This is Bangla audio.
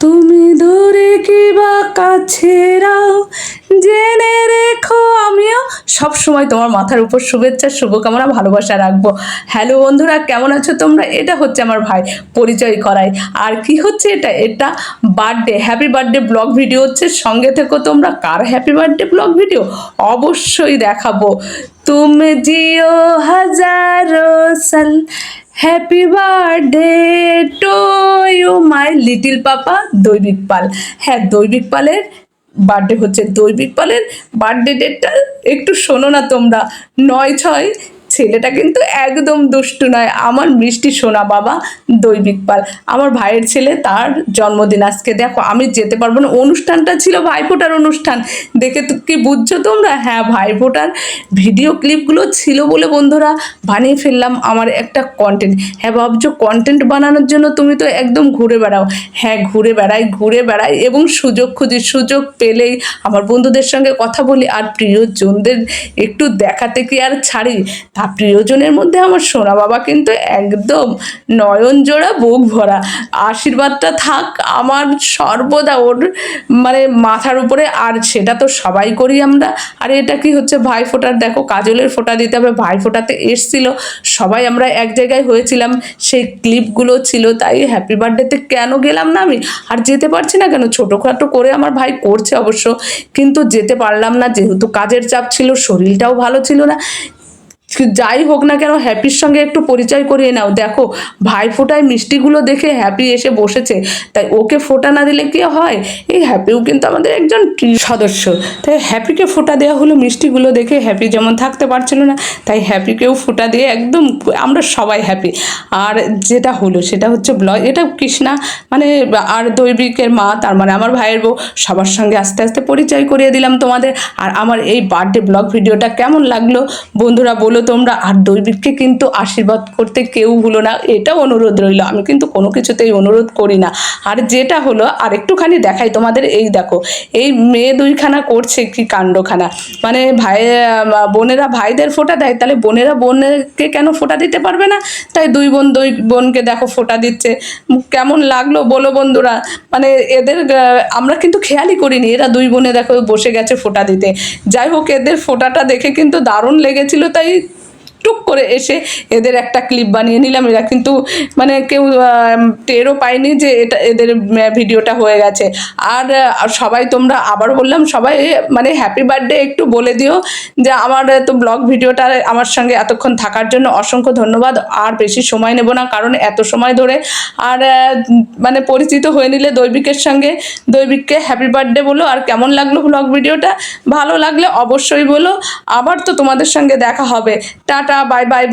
তুমি দূরে কিবা কাছেরাও জেনে রেখো আমিও। সব সময় তোমার মাথার উপর শুভেচ্ছা, শুভকামনা, ভালোবাসা রাখব। হ্যালো বন্ধুরা, কেমন আছো তোমরা? এটা হচ্ছে আমার ভাই পরিচয় করাই। আর কি হচ্ছে এটা? এটা birthday happy birthday vlog video হচ্ছে। সঙ্গে থেকো তোমরা। কার হ্যাপি বার্থডে ব্লগ ভিডিও অবশ্যই দেখাবো। তুমি জিও হাজারো সাল। Happy birthday to you my little papa Daibik Pal হ্যাঁ দৈবিক পালের বার্থডে হচ্ছে। দৈবিক পালের বার্থডে ডেটটা একটু শোনো না তোমরা। নয় ছয় ছেলেটা কিন্তু একদম দুষ্টু নয়। আমার মিষ্টি সোনা বাবা দৈবিক পাল। আমার ভাইয়ের ছেলে তার জন্মদিন আজকে। দেখো, আমি যেতে পারব না। অনুষ্ঠানটা ছিল ভাইফোঁটার অনুষ্ঠান। দেখে কি বুঝছ তোমরা? হ্যাঁ ভাইফোঁটার ভিডিও ক্লিপগুলো ছিল বলে বন্ধুরা বানিয়ে ফেললাম আমার একটা কন্টেন্ট হ্যাঁ ভাবছ কন্টেন্ট বানানোর জন্য তুমি তো একদম ঘুরে বেড়াও। হ্যাঁ ঘুরে বেড়াই ঘুরে বেড়াই এবং সুযোগ খুঁজি। সুযোগ পেলেই আমার বন্ধুদের সঙ্গে কথা বলি। আর প্রিয়জনদের একটু দেখাতে কি আর ছাড়ি? তা প্রিয়জনের মধ্যে আমার সোনা বাবা কিন্তু একদম নয়ন জোড়া, বুক ভরা। আশীর্বাদটা থাক, আমার সর্বদা ওর মানে মাথার উপরে আর সেটা তো সবাই করি আমরা। আর এটা কি হচ্ছে? ভাই ফোটার দেখো, কাজলের ফোঁটা দিতে হবে, ভাই ফোটাতে এসছিল। সবাই আমরা এক জায়গায় হয়েছিলাম, সেই ক্লিপগুলো ছিল, তাই হ্যাপি বার্থডেতে কেন গেলাম না আমি? আর যেতে পারছি না কেন? ছোটোখাটো করে আমার ভাই করছে অবশ্য। কিন্তু যেতে পারলাম না, যেহেতু কাজের চাপ ছিল, শরীরটাও ভালো ছিল না। যাই হোক না কেন হ্যাপির সঙ্গে একটু পরিচয় করিয়ে নাও। দেখো ভাই ফোটায় মিষ্টিগুলো দেখে হ্যাপি এসে বসেছে। তাই ওকে ফোটা না দিলে কি হয়? এই হ্যাপিও কিন্তু আমাদের একজন সদস্য। তাই হ্যাপিকে ফোটা দেওয়া হলো মিষ্টিগুলো দেখে হ্যাপি যেমন থাকতে পারছিল না, তাই হ্যাপিকেও ফোটা দিয়ে একদম আমরা সবাই হ্যাপি। আর যেটা হলো, সেটা হচ্ছে ব্লগ। এটা কৃষ্ণা মানে আর দৈবিকের মা, তার মানে আমার ভাইয়ের বউ, সবার সঙ্গে আস্তে আস্তে পরিচয় করিয়ে দিলাম তোমাদের। আর আমার এই বার্থডে ব্লগ ভিডিওটা কেমন লাগল বন্ধুরা বলো তোমরা আর দৈবিককে কিন্তু আশীর্বাদ করতে কেউ ভুলো না। এটা অনুরোধ রইল। আমি কিন্তু কোনো কিছুতেই অনুরোধ করি না। আর যেটা হলো, আর একটুখানি দেখাই তোমাদের। এই দেখো, এই মেয়ে দুইখানা করছে কি কাণ্ডখানা। মানে ভাই বোনেরা ভাইদের ফোঁটা দেয়, তাহলে বোনেরা বোনকে কেন ফোটা দিতে পারবে না? তাই দুই বোন, দুই বোনকে দেখো ফোটা দিচ্ছে। কেমন লাগল বলো বন্ধুরা? মানে এদের আমরা কিন্তু খেয়ালই করিনি। এরা দুই বোনে দেখো বসে গেছে ফোটা দিতে। যাই হোক, এদের ফোঁটাটা দেখে কিন্তু দারুণ লেগেছিল। তাই টুক করে এসে এদের একটা ক্লিপ বানিয়ে নিলাম। এরা কিন্তু মানে কেউ টেরও পায়নি যে এটা এদের ভিডিওটা হয়ে গেছে। আর সবাই তোমরা আবার বললাম, সবাই মানে হ্যাপি বার্থডে একটু বলে দিও যে আমার তো ব্লগ ভিডিওটা আমার সঙ্গে এতক্ষণ থাকার জন্য অসংখ্য ধন্যবাদ। আর বেশি সময় নেব না, কারণ এত সময় ধরে আর মানে পরিচিত হয়ে নিলে দৈবিকের সঙ্গে দৈবিককে হ্যাপি বার্থডে বলো। আর কেমন লাগল ব্লগ ভিডিওটা? ভালো লাগলে অবশ্যই বলো। আবার তো তোমাদের সঙ্গে দেখা হবে। Tata bye bye